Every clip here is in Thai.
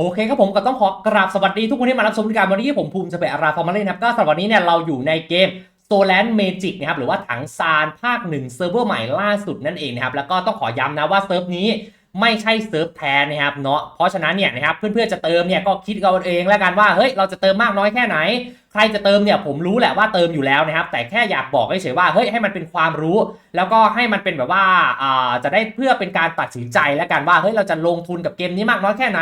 โอเคครับผมก็ต้องขอกราบสวัสดีทุกคนที่มารับชมการวันนี้ผมภูมิจะเป็นอาราฟอร์มาเล่นนะครับก็สำหรับวันนี้เนี่ยเราอยู่ในเกม s o l a n Magic นะครับหรือว่าถังซานภาคหนึ่งเซิร์ฟเวอร์ใหม่ล่าสุดนั่นเองนะครับแล้วก็ต้องขอย้ำนะว่าเซิร์ฟนี้ไม่ใช่เซิร์ฟแท้นะครับเนาะเพราะฉะนั้นเนี่ยนะครับเพื่อนๆจะเติมเนี่ยก็คิดเอาเองแล้วกันว่าเฮ้ยเราจะเติมมากน้อยแค่ไหน ใครจะเติมเนี่ยผมรู้แหละว่าเติมอยู่แล้วนะครับแต่แค่อยากบอกเฉยๆว่าเฮ้ยให้มันเป็นความรู้ แล้วก็ให้มันเป็นแบบว่าอ่าจะได้เพื่อเป็นการตัดสินใจแล้วกันว่าเฮ้ยเราจะลงทุนกับเกมนี้มากน้อยแค่ไหน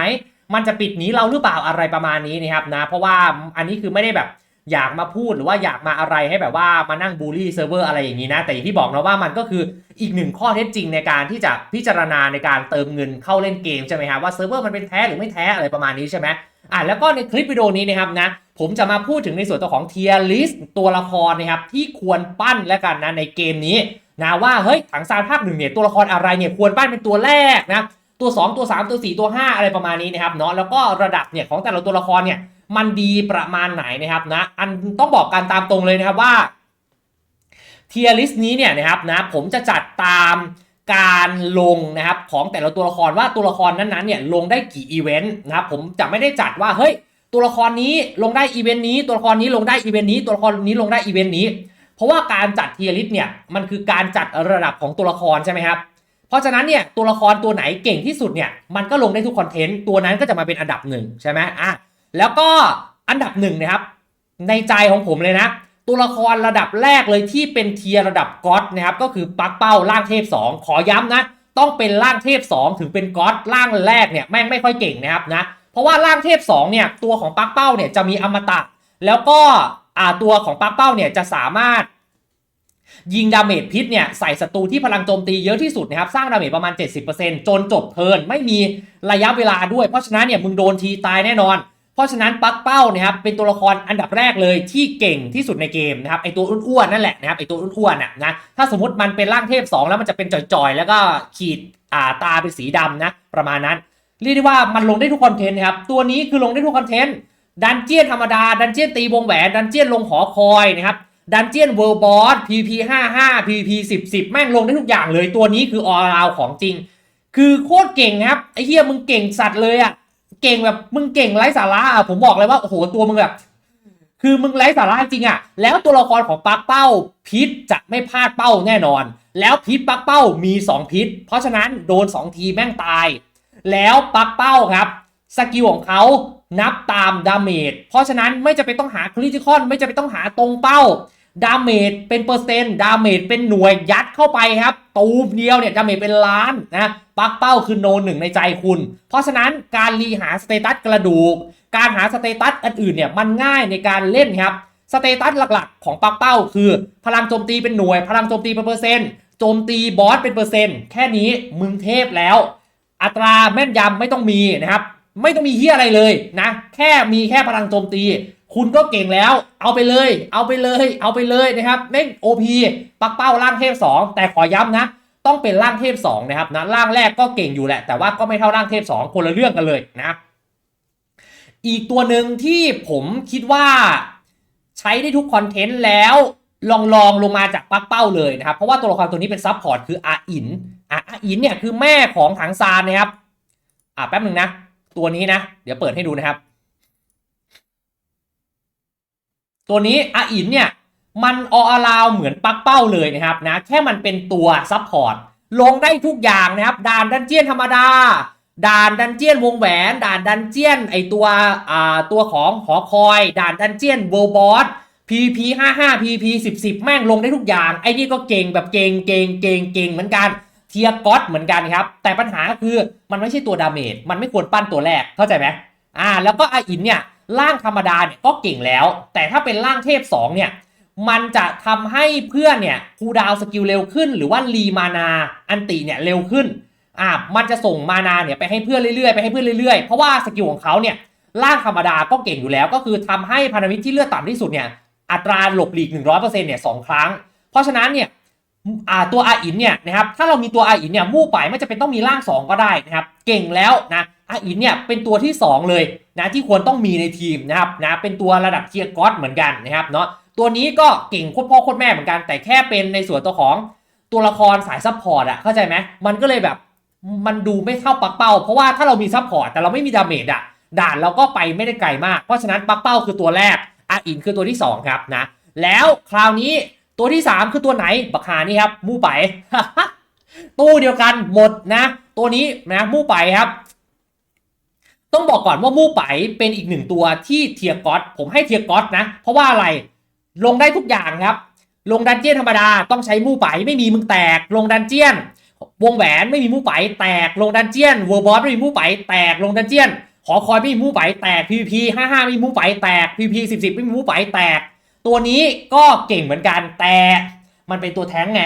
มันจะปิดหนีเราหรือเปล่าอะไรประมาณนี้นะครับนะ เพราะว่าอันนี้คือไม่ได้แบบอยากมาพูดหรือว่าอยากมาอะไรให้แบบว่ามานั่งบูลลี่เซิร์ฟเวอร์อะไรอย่างนี้นะ แต่อย่างที่บอกนะว่ามันก็คืออีกหนึ่งข้อเท็จจริงในการที่จะพิจารณาในการเติมเงินเข้าเล่นเกมใช่ไหมครับว่าเซิร์ฟเวอร์มันเป็นแท้หรือไม่แท้อะไรประมาณนี้ใช่ไหมอะแล้วก็ในคลิปวิดีโอนี้นะครับนะผมจะมาพูดถึงในส่วนตัวของเทียร์ลิสตัวละครนะครับที่ควรปั้นแล้วกันนะในเกมนี้นะว่าเฮ้ยถังซานภาคหนึ่งเนี่ยตัวละครอะไรเนี่ยควรปั้นเป็นตัวแรกนะ ตัว 2 ตัว 3 ตัว 4 ตัว 5 อะไรประมาณนี้นะครับเนาะแล้วก็ระดับเนี่ยของแต่ละตัวละครเนี่ยมันดีประมาณไหนนะครับนะอันต้องบอกกันตามตรงเลยนะครับว่าเทียร์ลิสต์นี้เนี่ยนะครับนะผมจะจัดตามการลงนะครับของแต่ละตัวละครว่าตัวละครนั้นๆเนี่ยลงได้กี่อีเวนต์นะครับผมจะไม่ได้จัดว่าเฮ้ยตัวละครนี้ลงได้อีเวนต์นี้ ตัวละครนี้ลงได้อีเวนต์นี้ ตัวละครนี้ลงได้อีเวนต์นี้ เพราะว่าการจัดเทียร์ลิสต์เนี่ยมันคือการจัดระดับของตัวละครใช่ไหมครับ เพราะฉะนั้นเนี่ยตัวละครตัวไหนเก่งที่สุดเนี่ยมันก็ลงได้ทุกคอนเทนต์ตัวนั้นก็จะมาเป็นอันดับหนึ่งใช่ไหมอะแล้วก็อันดับหนึ่งนะครับ ในใจของผมเลยนะ ตัวละครระดับแรกเลยที่เป็นเทียร์ระดับก๊อตนะครับก็คือปักเป้าล่างเทพ 2 ขอย้ำนะ ต้องเป็นล่างเทพ 2 ถึงเป็นก๊อตล่างแรกเนี่ยแม่งไม่ค่อยเก่งนะครับนะเพราะว่าล่างเทพ2เนี่ยตัวของปักเป้าเนี่ยจะมีอมตะ แล้วก็อ่าตัวของปักเป้าเนี่ยจะสามารถ ยิงดาเมจพิษเนี่ยใส่ศัตรูที่พลังโจมตีเยอะที่สุดนะครับสร้างดาเมจประมาณ 70%จนจบเทิร์นไม่มีระยะเวลาด้วย เพราะฉะนั้นเนี่ยมึงโดนทีตายแน่นอน เพราะฉะนั้นปักเป้านะครับเป็นตัวละครอันดับแรกเลยที่เก่งที่สุดในเกมนะครับไอตัวอ้วนๆนั่นแหละนะครับไอตัวอ้วนๆน่ะนะถ้าสมมติมันเป็นร่างเทพ 2 แล้วมันจะเป็นจ่อยๆ แล้วก็ขีดอ่าตาเป็นสีดำนะประมาณนั้นเรียกได้ว่ามันลงได้ทุกคอนเทนต์นะครับตัวนี้คือลงได้ทุกคอนเทนต์ดันเจียนธรรมดา ดันเจียนตีวงแหวน ดันเจียนลงหอคอยนะครับ ดันเจียนเวิร์บอส PP 55 PP 10 10 แม่งลงได้ทุกอย่างเลยตัวนี้คือออราวของจริง คือโคตรเก่งครับ ไอ้เฮียมึงเก่งสัตว์เลยอะ เก่งแบบมึงเก่งไร้สาระอะผมบอกเลยว่า โอ้โห ตัวมึงแบบ คือมึงไร้สาระจริงอะ แล้วตัวละครของปักเป้าพิษจะไม่พลาดเป้าแน่นอน แล้วพิษปักเป้ามี 2 พิษ เพราะฉะนั้นโดน 2 ทีแม่งตาย แล้วปักเป้าครับ สกิลของเขานับตามดาเมจ เพราะฉะนั้นไม่จะเป็นต้องหาคริติคอนไม่จะเป็นต้องหาตรงเป้า ดาเมจเป็นเปอร์เซ็นต์ ดาเมจเป็นหน่วยยัดเข้าไปครับ ตูมเดียวเนี่ย ดาเมจเป็นล้านนะปักเป้าคือโนหนึ่งในใจคุณ เพราะฉะนั้นการรีหาสเตตัสกระดูก การหาสเตตัสอันอื่นเนี่ยมันง่ายในการเล่นครับ สเตตัสหลักๆ ของปักเป้า คือพลังโจมตีเป็นหน่วย พลังโจมตีเป็นเปอร์เซ็นต์ โจมตีบอสเป็นเปอร์เซ็นต์ แค่นี้มึงเทพแล้ว อัตราแม่นยำไม่ต้องมีนะครับ ไม่ต้องมีเฮียอะไรเลยนะ แค่มีแค่พลังโจมตี คุณก็เก่งแล้ว เอาไปเลย เอาไปเลย เอาไปเลยนะครับแม่งโอพีปักเป้าล่างเทพ 2 แต่ขอย้ำนะ ต้องเป็นร่างเทพ 2 นะครับนะร่างแรกก็เก่งอยู่แหละ แต่ว่าก็ไม่เท่าร่างเทพ 2 คนละเรื่องกันเลยนะ อีกตัวหนึ่งที่ผมคิดว่าใช้ได้ทุกคอนเทนต์แล้วลองลองลงมาจากปักเป้าเลยนะครับ เพราะว่าตัวละครตัวนี้เป็นซับพอร์ตคืออาอินอะอาอินเนี่ยคือแม่ของถังซานนะครับ อะแป๊บหนึ่งนะ ตัวนี้นะ เดี๋ยวเปิดให้ดูนะครับ ตัวนี้อาอินเนี่ยมันออราวเหมือนปักเป้าเลยนะครับนะแค่มันเป็นตัวซับพอร์ตลงได้ทุกอย่างนะครับด่านดันเจียนธรรมดา ด่านดันเจียนวงแหวน ด่านดันเจียนไอตัวอ่าตัวของหอคอย ด่านดันเจียนเวลบอส PP 55 PP 10 10 แม่งลงได้ทุกอย่าง ไอ้นี่ก็เก่งแบบเก่งเก่งเก่งเก่งเหมือนกัน เทียร์ก๊อตเหมือนกันครับ แต่ปัญหาคือมันไม่ใช่ตัวดาเมจมันไม่ควรปั้นตัวแรกเข้าใจไหมอ่า แล้วก็อาอินเนี่ยร่างธรรมดาเนี่ยก็เก่งแล้ว แต่ถ้าเป็นร่างเทพ 2 เนี่ย มันจะทำให้เพื่อนเนี่ยคูดาวสกิลเร็วขึ้น หรือว่ารีมานาอันติเนี่ยเร็วขึ้นอ่ามันจะส่งมานาเนี่ยไปให้เพื่อนเรื่อยๆไปให้เพื่อนเรื่อยๆ เพราะว่าสกิลของเขาเนี่ยร่างธรรมดาก็เก่งอยู่แล้ว ก็คือทำให้พันธมิตรที่เลือดต่ำที่สุดเนี่ยอัตราหลบหลีก 100%เนี่ยสองครั้ง เพราะฉะนั้นเนี่ย ตัวอาอินเนี่ยนะครับถ้าเรามีตัวอาอินเนี่ยมู่ไปไม่จะเป็นต้องมีร่าง 2 ก็ได้นะครับเก่งแล้วนะอาอินเนี่ยเป็นตัวที่ 2 เลยนะที่ควรต้องมีในทีมนะครับนะเป็นตัวระดับเทียร์ก็อดเหมือนกันนะครับเนาะตัวนี้ก็เก่งโคตรพ่อโคตรแม่เหมือนกัน แต่แค่เป็นในส่วนตัวของตัวละครสายซัพพอร์ตอะเข้าใจไหมมันก็เลยแบบมันดูไม่เท่าปักเป้า เพราะว่าถ้าเรามีซัพพอร์ตแต่เราไม่มีดาเมจอะด่านเราก็ไปไม่ได้ไกลมาก เพราะฉะนั้นปักเป้าคือตัวแรกอาอินคือตัวที่2ครับนะแล้วคราวนี้ ตัวที่ 3 คือตัวไหนบักหานี่ครับมู่ไป ตู้เดียวกันหมดนะ ตัวนี้นะมู่ไปครับ ต้องบอกก่อนว่ามู่ไปเป็นอีกหนึ่งตัวที่เทียร์ก๊อตผมให้เทียร์ก๊อตนะ เพราะว่าอะไรลงได้ทุกอย่างครับ ลงดันเจียนธรรมดาต้องใช้มู่ไปไม่มีมึงแตก ลงดันเจียน วงแหวนไม่มีมู่ไปแตกลงดันเจียนเวอร์บอสไม่มีมู่ไปแตกลงดันเจียนหอคอยไม่มีมู่ไปแตก PVP 55ไม่มีมู่ไปแตก PVP 10 10ไม่มีมู่ไปแตก ตัวนี้ก็เก่งเหมือนกันแต่มันเป็นตัวแท้งไง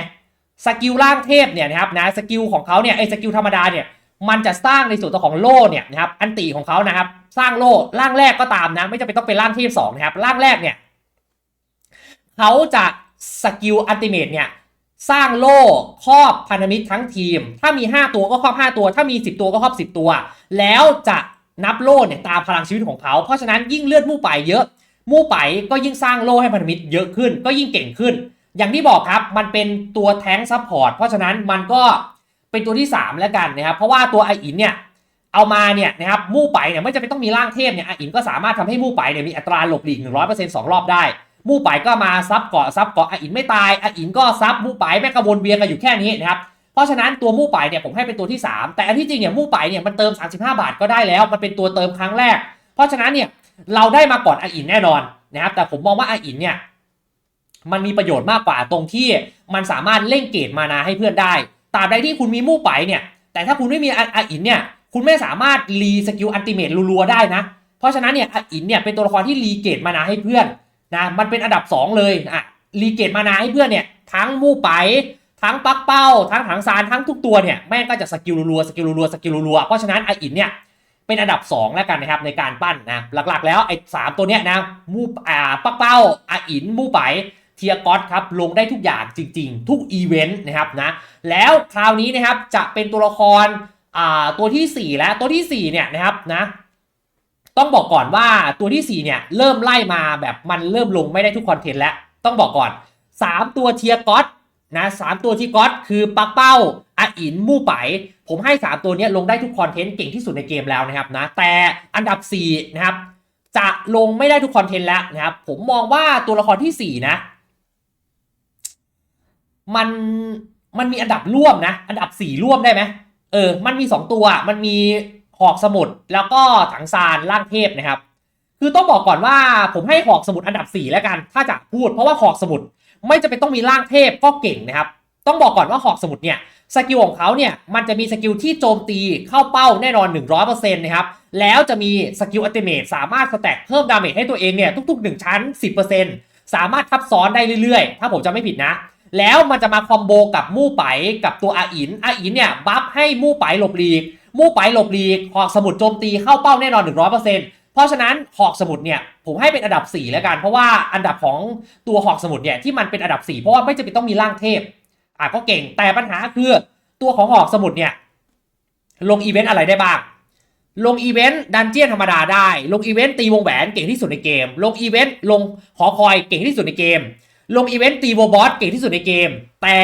สกิลร่างเทพเนี่ยนะครับนะสกิลของเขาเนี่ยไอ้สกิลธรรมดาเนี่ยมันจะสร้างในส่วนตัวของโล่เนี่ยนะครับอันติของเขานะครับ สร้างโล่ร่างแรกก็ตามนะ ไม่จำเป็นต้องเป็นร่างเทพสองนะครับร่างแรกเนี่ยเขาจะสกิลอัลติเมทเนี่ยสร้างโล่ครอบพันธมิตรทั้งทีม ถ้ามี 5 ตัวก็ครอบ 5 ตัว ถ้ามี 10 ตัวก็ครอบ 10 ตัว แล้วจะนับโล่เนี่ยตามพลังชีวิตของเขา เพราะฉะนั้นยิ่งเลือดมู่ไปเยอะ มู่ไปก็ยิ่งสร้างโล่ให้พันธมิตรเยอะขึ้น ก็ยิ่งเก่งขึ้น อย่างที่บอกครับมันเป็นตัวแท้งซัพพอร์ตเพราะฉะนั้นมันก็เป็นตัวที่ 3 แล้วกันนะครับ เพราะว่าตัวไออินเนี่ยเอามาเนี่ยนะครับมู่ไปเนี่ยไม่จำเป็นต้องมีร่างเทพเนี่ยไออินก็สามารถทำให้มู่ไปเนี่ยมีอัตราหลบหลีก 100%สองรอบได้มู่ไปก็มาซับเกาะซับเกาะไออินไม่ตายไออินก็ซับมู่ไปแม่กระวนเวียนกันอยู่แค่นี้นะครับเพราะฉะนั้นตัวมู่ไปเนี่ยผมให้เป็นตัวที่ 3 แต่อันที่จริงเนี่ยมู่ไปเนี่ยมันเติม 35 บาทก็ได้แล้ว มันเป็นตัวเติมครั้งแรก เพราะฉะนั้นเนี่ย เราได้มาก่อนไออินแน่นอนนะครับ แต่ผมมองว่าไออินเนี่ยมันมีประโยชน์มากกว่าตรงที่มันสามารถเล่งเกตมานาให้เพื่อนได้ตราบใดที่คุณมีมู่ไปเนี่ย แต่ถ้าคุณไม่มีอาอินเนี่ย คุณไม่สามารถรีสกิลอันติเมตรัวๆได้นะ เพราะฉะนั้นเนี่ยอาอินเนี่ยเป็นตัวละครที่รีเกตมานาให้เพื่อนนะ มันเป็นอันดับ 2 เลยอะรีเกตมานาให้เพื่อนเนี่ยทั้งมู่ไปทั้งปักเป้า ทั้งถังซานทั้งทุกตัวเนี่ยแม่งก็จะสกิลรัวๆสกิลรัวๆสกิลรัวๆเพราะฉะนั้นอาอินเนี่ย เป็นอันดับ 2 แล้วกันนะครับในการปั้นนะหลักๆ แล้วไอ้สามตัวเนี้ยนะมู่อ่าปักเป้าอาอินมู่ไปเทียกอตครับลงได้ทุกอย่างจริง ๆ ทุกอีเวนต์นะครับนะแล้วคราวนี้นะครับจะเป็นตัวละครอ่าตัวที่ 4 แล้วตัวที่ 4 เนี่ยนะครับนะต้องบอกก่อนว่าตัวที่ 4 เนี่ยเริ่มไล่มาแบบมันเริ่มลงไม่ได้ทุกคอนเทนต์แล้ว ต้องบอกก่อน 3 ตัวเทียกอต นะสามตัวที่ก๊อตคือปักเป้าอาอินมู่ไป ผมให้ 3 ตัวนี้ลงได้ทุกคอนเทนต์เก่งที่สุดในเกมแล้วนะครับนะแต่อันดับ4นะครับจะลงไม่ได้ทุกคอนเทนต์แล้วนะครับผมมองว่าตัวละครที่ 4 นะ มันมันมีอันดับร่วมนะ อันดับ 4 ร่วมได้ไหมเออ มันมี 2 ตัวมันมีหอกสมุดแล้วก็ถังซานล่างเทพนะครับ คือต้องบอกก่อนว่าผมให้หอกสมุดอันดับ 4 แล้วกัน ถ้าจะพูดเพราะว่าหอกสมุด ไม่จะเป็นต้องมีร่างเทพก็เก่งนะครับ ต้องบอกก่อนว่าหอกสมุดเนี่ยสกิลของเขาเนี่ยมันจะมีสกิลที่โจมตีเข้าเป้าแน่นอน 100%นะครับแล้วจะมีสกิลอัติเมทสามารถสแต็กเพิ่มดาเมจให้ตัวเองเนี่ยทุก ๆ 1 ชั้น 10%สามารถทับซ้อนได้เรื่อยๆ ถ้าผมจะไม่ผิดนะ แล้วมันจะมาคอมโบกับมู่ไปกับตัวอาอินอาอินเนี่ยบัฟให้มู่ไปหลบหลีกมู่ไปหลบหลีกหอกสมุดโจมตีเข้าเป้าแน่นอน 100% เพราะฉะนั้นหอกสมุดเนี่ยผมให้เป็นอันดับ 4 แล้วกัน เพราะว่าอันดับของตัวหอกสมุดเนี่ยที่มันเป็นอันดับ 4 เพราะว่าไม่จำเป็นต้องมีร่างเทพอะก็เก่งแต่ปัญหาคือตัวของหอกสมุดเนี่ยลงอีเวนต์อะไรได้บ้าง ลงอีเวนต์ดันเจียนธรรมดาได้ ลงอีเวนต์ตีวงแหวนเก่งที่สุดในเกม ลงอีเวนต์ลงหอคอยเก่งที่สุดในเกม ลงอีเวนต์ตีวบอสเก่งที่สุดในเกม แต่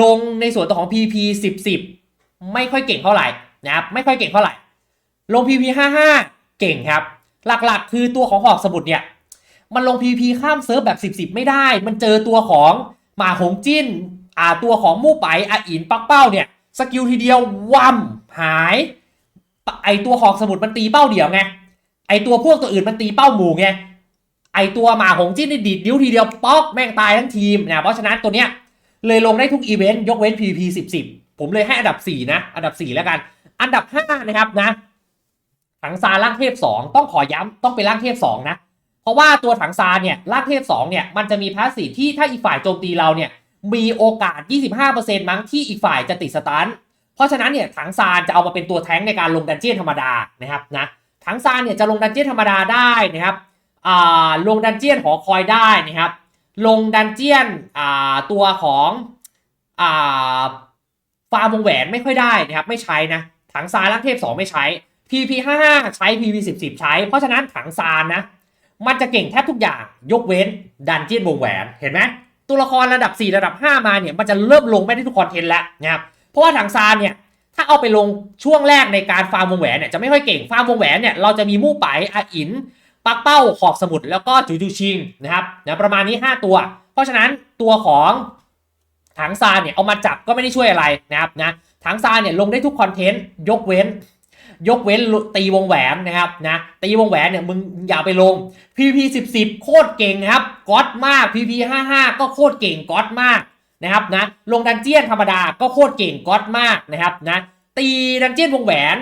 ลงในส่วนตัวของ PP 10 10 ไม่ค่อยเก่งเท่าไหร่นะครับไม่ค่อยเก่งเท่าไหร่ ลง PP 55 เก่งครับ หลักๆ คือตัวของหอกสมุดเนี่ย มันลง PP ข้ามเซิร์ฟแบบ 10 10 ไม่ได้ มันเจอตัวของหมาหงจิ้น อ่าตัวของมู่ไปอาอินปักเป้าเนี่ยสกิลทีเดียววัมหาย ไอตัวหอกสมุดมันตีเป้าเดี่ยวไงไอตัวพวกตัวอื่นมันตีเป้าหมู่ไงไอตัวหมาหงจิ้นนี่ดีดนิ้วทีเดียวป๊อกแม่งตายทั้งทีมนะเพราะฉะนั้นตัวเนี้ยเลยลงได้ทุกอีเวนต์ยกเว้น PVP 10 10 ผมเลยให้อันดับ 4 นะ อันดับ 4 แล้วกัน อันดับ 5 นะครับนะ ถังซาร่างเทพ 2 ต้องขอย้ำต้องเป็นร่างเทพ 2 นะ เพราะว่าตัวถังซาเนี่ยร่างเทพ 2 เนี่ย มันจะมีพาสซีฟที่ถ้าอีกฝ่ายโจมตีเราเนี่ยมีโอกาส 25%มั้งที่อีกฝ่ายจะติดสตันเพราะฉะนั้นเนี่ยถังซานจะเอามาเป็นตัวแท้งในการลงดันเจี้ยนธรรมดานะครับนะถังซานเนี่ยจะลงดันเจี้ยนธรรมดาได้นะครับอ่าลงดันเจี้ยนหอคอยได้นะครับ ลงดันเจี้ยนอ่าตัวของอ่าฟาร์มวงแหวนไม่ค่อยได้นะครับไม่ใช้นะถังซานลักเทพ 2 ไม่ใช้ PP 55ใช้ PP 10 10ใช้ เพราะฉะนั้นถังซานนะ มันจะเก่งแทบทุกอย่างยกเว้นดันเจี้ยนวงแหวนเห็นไหมตัวละครระดับ 4 ระดับ 5 มาเนี่ยมันจะเริ่มลงไม่ได้ทุกคอนเทนต์แล้วนะครับเพราะว่าถังซานเนี่ยถ้าเอาไปลงช่วงแรกในการฟาร์มวงแหวนเนี่ยจะไม่ค่อยเก่งฟาร์มวงแหวนเนี่ยเราจะมีมู่ไปอาอินปักเป้าขอบสมุดแล้วก็จูจูชิงนะครับนะประมาณนี้ 5 ตัว เพราะฉะนั้นตัวของถังซานเนี่ยเอามาจับก็ไม่ได้ช่วยอะไรนะครับนะถังซานเนี่ยลงได้ทุกคอนเทนต์ยกเว้น ยกเว้นตีวงแหวนนะครับนะตีวงแหวนเนี่ยมึงอย่าไปลง PVP 10 10 โคตรเก่งครับก๊อตมาก PVP 55 ก็โคตรเก่งก๊อตมากนะครับนะลงดันเจียนธรรมดาก็โคตรเก่งก๊อตมากนะครับนะตีดันเจียนวงแหวน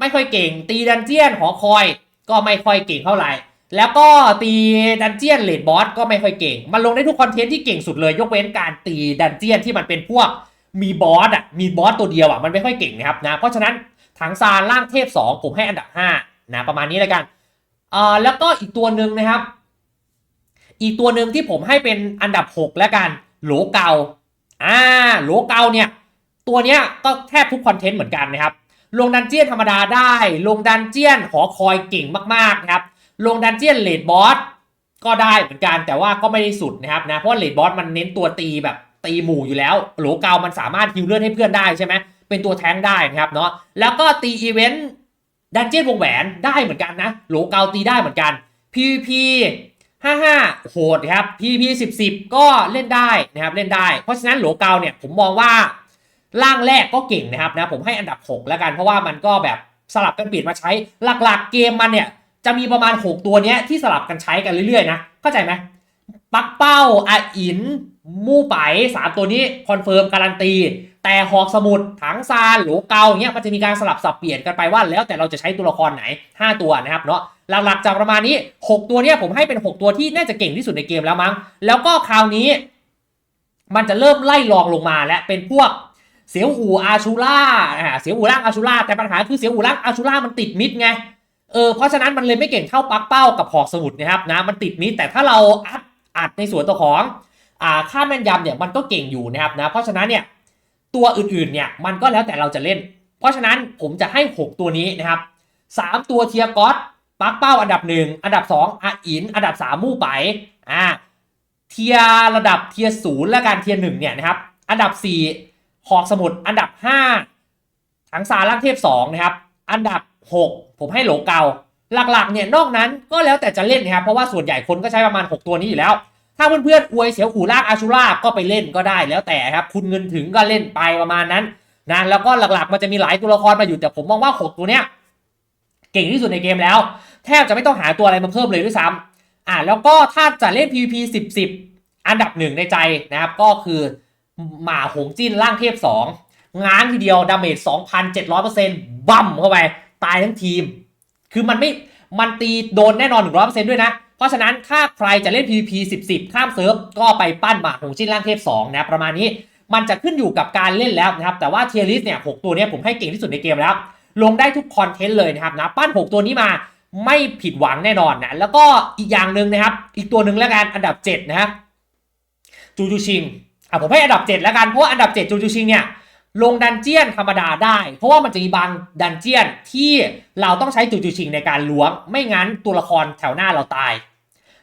ไม่ค่อยเก่ง ตีดันเจียนหอคอย ก็ไม่ค่อยเก่งเท่าไหร่ แล้วก็ตีดันเจียนเลดบอสก็ไม่ค่อยเก่ง มันลงได้ทุกคอนเทนต์ที่เก่งสุดเลย ยกเว้นการตีดันเจียนที่มันเป็นพวกมีบอสอะมีบอสตัวเดียวอะมันไม่ค่อยเก่งนะครับนะเพราะฉะนั้น ถังซานล่างเทพ 2 ผมให้อันดับ5นะประมาณนี้แล้วกันเอ่อแล้วก็อีกตัวหนึ่งนะครับ อีกตัวหนึ่งที่ผมให้เป็นอันดับ 6 แล้วกันโหลเกาอ่าโหลเกาเนี่ยตัวเนี้ยก็แทบทุกคอนเทนต์เหมือนกันนะครับลงดันเจียนธรรมดาได้ ลงดันเจียนหอคอยเก่งมากๆนะครับลงดันเจียนเลดบอสก็ได้เหมือนกันแต่ว่าก็ไม่ได้สุดนะครับนะเพราะเลดบอสมันเน้นตัวตีแบบตีหมู่อยู่แล้วโหลเกามันสามารถฮิวเลือดให้เพื่อนได้ใช่ไหม เป็นตัวแทงได้นะครับเนาะแล้วก็ตีอีเวนต์ดันเจี้ยนวงแหวนได้เหมือนกันนะโหลเกาตีได้เหมือนกัน PVP 55 โหดครับ PVP 10 10 ก็เล่นได้นะครับเล่นได้ เพราะฉะนั้นโหลเกาเนี่ยผมมองว่าร่างแรกก็เก่งนะครับนะผมให้อันดับ 6 แล้วกันเพราะว่ามันก็แบบสลับกันเปลี่ยนมาใช้หลักๆเกมมันเนี่ยจะมีประมาณ 6 ตัวเนี้ยที่สลับกันใช้กันเรื่อยๆนะเข้าใจไหมปักเป้าอาอินมู่ไปสามตัวนี้คอนเฟิร์มการันตี แต่หอกสมุดถังซานหรือเกาอย่างเงี้ยมันจะมีการสลับสับเปลี่ยนกันไปว่าแล้วแต่เราจะใช้ตัวละครไหน 5 ตัวนะครับเนาะหลักๆจากประมาณนี้ 6 ตัวเนี้ยผมให้เป็น 6 ตัวที่น่าจะเก่งที่สุดในเกมแล้วมั้ง แล้วก็คราวนี้ มันจะเริ่มไล่รองลงมาและเป็นพวกเสียวอูอาชูล่าอ่าเสียวอูล่างอาชูล่าแต่ปัญหาคือเสียวอูล่างอาชูล่ามันติดมิดไงเออเพราะฉะนั้นมันเลยไม่เก่งเท่าปักเป้ากับหอกสมุดนะครับนะมันติดมิดแต่ถ้าเราอัดอัดในส่วนตัวของอ่าค่าแม่นยำเนี่ยมันก็เก่งอยู่นะครับนะเพราะฉะนั้นเนี่ย ตัวอื่นๆเนี่ยมันก็แล้วแต่เราจะเล่น เพราะฉะนั้นผมจะให้ 6 ตัวนี้นะครับ 3 ตัวเทียร์ก๊อตปักเป้าอันดับ 1 อันดับ 2อาอิน อันดับ 3 มู่ไปอ่าเทียร์ระดับเทียร์ศูนย์และการเทียร์หนึ่งเนี่ยนะครับ อันดับ 4 หอกสมุดอันดับ 5 ถังซาล่างเทพ2นะครับ อันดับ 6 ผมให้โหลเกาหลักๆเนี่ยนอกนั้นก็แล้วแต่จะเล่นนะครับ เพราะว่าส่วนใหญ่คนก็ใช้ประมาณ 6 ตัวนี้อยู่แล้ว ถ้าเพื่อนๆอวยเสียวขู่ลากอาชูล่าก็ไปเล่นก็ได้แล้วแต่ครับ คุณเงินถึงก็เล่นไปประมาณนั้นนะแล้วก็หลักๆมันจะมีหลายตัวละครมาอยู่แต่ผมมองว่า 6 ตัวเนี้ยเก่งที่สุดในเกมแล้ว แทบจะไม่ต้องหาตัวอะไรมาเพิ่มเลยด้วยซ้ำอ่าแล้วก็ถ้าจะเล่น PVP 10 10 อันดับหนึ่งในใจนะครับ ก็คือหมาหงจิ้นล่างเทพ 2 ง้างทีเดียวดาเมจ2,700%บั่มเข้าไป ตายทั้งทีม คือมันไม่มันตีโดนแน่นอน 100%ด้วยนะ เพราะฉะนั้นถ้าใครจะเล่น PVP 10 10 ข้ามเซิร์ฟก็ไปปั้นหมากหงจิ้นล่างเทพ2นะประมาณนี้มันจะขึ้นอยู่กับการเล่นแล้วนะครับ แต่ว่าเทียริสเนี่ย6ตัวนี้ผมให้เก่งที่สุดในเกมแล้ว ลงได้ทุกคอนเทนต์เลยนะครับนะปั้น 6 ตัวนี้มาไม่ผิดหวังแน่นอนนะแล้วก็อีกอย่างหนึ่งนะครับ อีกตัวหนึ่งแล้วกันอันดับ 7 นะครับจูจูชิงอะผมให้อันดับ 7 แล้วกันเพราะว่าอันดับ 7 จูจูชิงเนี่ย ลงดันเจียนธรรมดาได้ เพราะว่ามันจะมีบางดันเจียนที่เราต้องใช้จูจูชิงในการล้วง ไม่งั้นตัวละครแถวหน้าเราตาย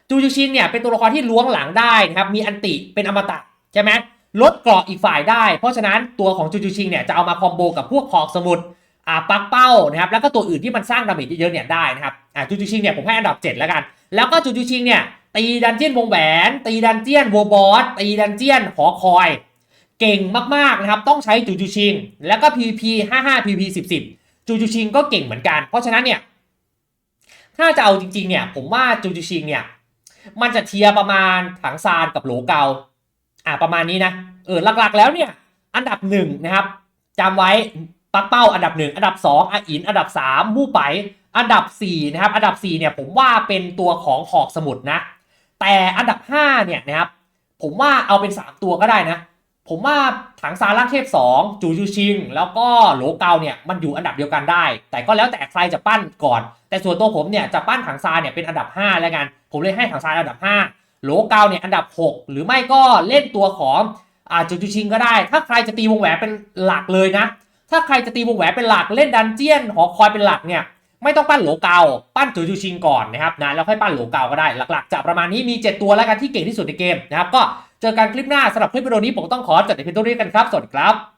จูจูชิงเนี่ยเป็นตัวละครที่ล้วงหลังได้นะครับมีอันติเป็นอมตะใช่ไหมลดเกราะอีกฝ่ายได้ เพราะฉะนั้นตัวของจูจูชิงเนี่ยจะเอามาคอมโบกับพวกหอกสมุดอ่าปักเป้านะครับแล้วก็ตัวอื่นที่มันสร้างดาเมจเยอะๆเนี่ยได้นะครับอ่าจูจูชิงเนี่ยผมให้อันดับ 7 แล้วกัน แล้วก็จูจูชิงเนี่ยตีดันเจียนวงแหวน ตีดันเจียนโวบอสตีดันเจียนหอคอย เก่งมากๆนะครับ ต้องใช้จูจูชิงแล้วก็ PVP 55 PVP 10 10จูจูชิงก็เก่งเหมือนกัน เพราะฉะนั้นเนี่ยถ้าจะเอาจริงๆเนี่ย ผมว่าจูจูชิงเนี่ย มันจะเทียประมาณถังซานกับโหลเกาอ่าประมาณนี้นะเออหลักๆแล้วเนี่ย อันดับหนึ่งนะครับจำไว้ปักเป้าอันดับ1อันดับ2อาอินอันดับ3มู่ไปอันดับ4นะครับ อันดับ4เนี่ยผมว่าเป็นตัวของหอกสมุดนะ แต่อันดับ5เนี่ยนะครับ ผมว่าเอาเป็น3ตัวก็ได้นะ ผมว่าถังซาล่าเทพ 2 จูจูชิง แล้วก็โหลเกาเนี่ยมันอยู่อันดับเดียวกันได้ แต่ก็แล้วแต่ใครจะปั้นก่อน แต่ส่วนตัวผมเนี่ยจะปั้นถังซาเนี่ยเป็นอันดับ 5 แล้วกัน ผมเลยให้ถังซาอันดับ 5 โหลเกาเนี่ยอันดับ 6 หรือไม่ก็เล่นตัวของอาจูจูชิงก็ได้ ถ้าใครจะตีวงแหวนเป็นหลักเลยนะ ถ้าใครจะตีวงแหวนเป็นหลักเล่นดันเจียนหอคอยเป็นหลักเนี่ย ไม่ต้องปั้นโหลเกาปั้นจูจูชิงก่อนนะครับนะแล้วค่อยปั้นโหลเกาก็ได้หลักๆจะประมาณนี้มี 7 ตัวแล้วกันที่เก่งที่สุดในเกมนะครับก็เจอกันคลิปหน้าสำหรับคลิปวิดีโอนี้ผมต้องขอจัดในเพียงเท่านี้กันครับสวัสดีครับ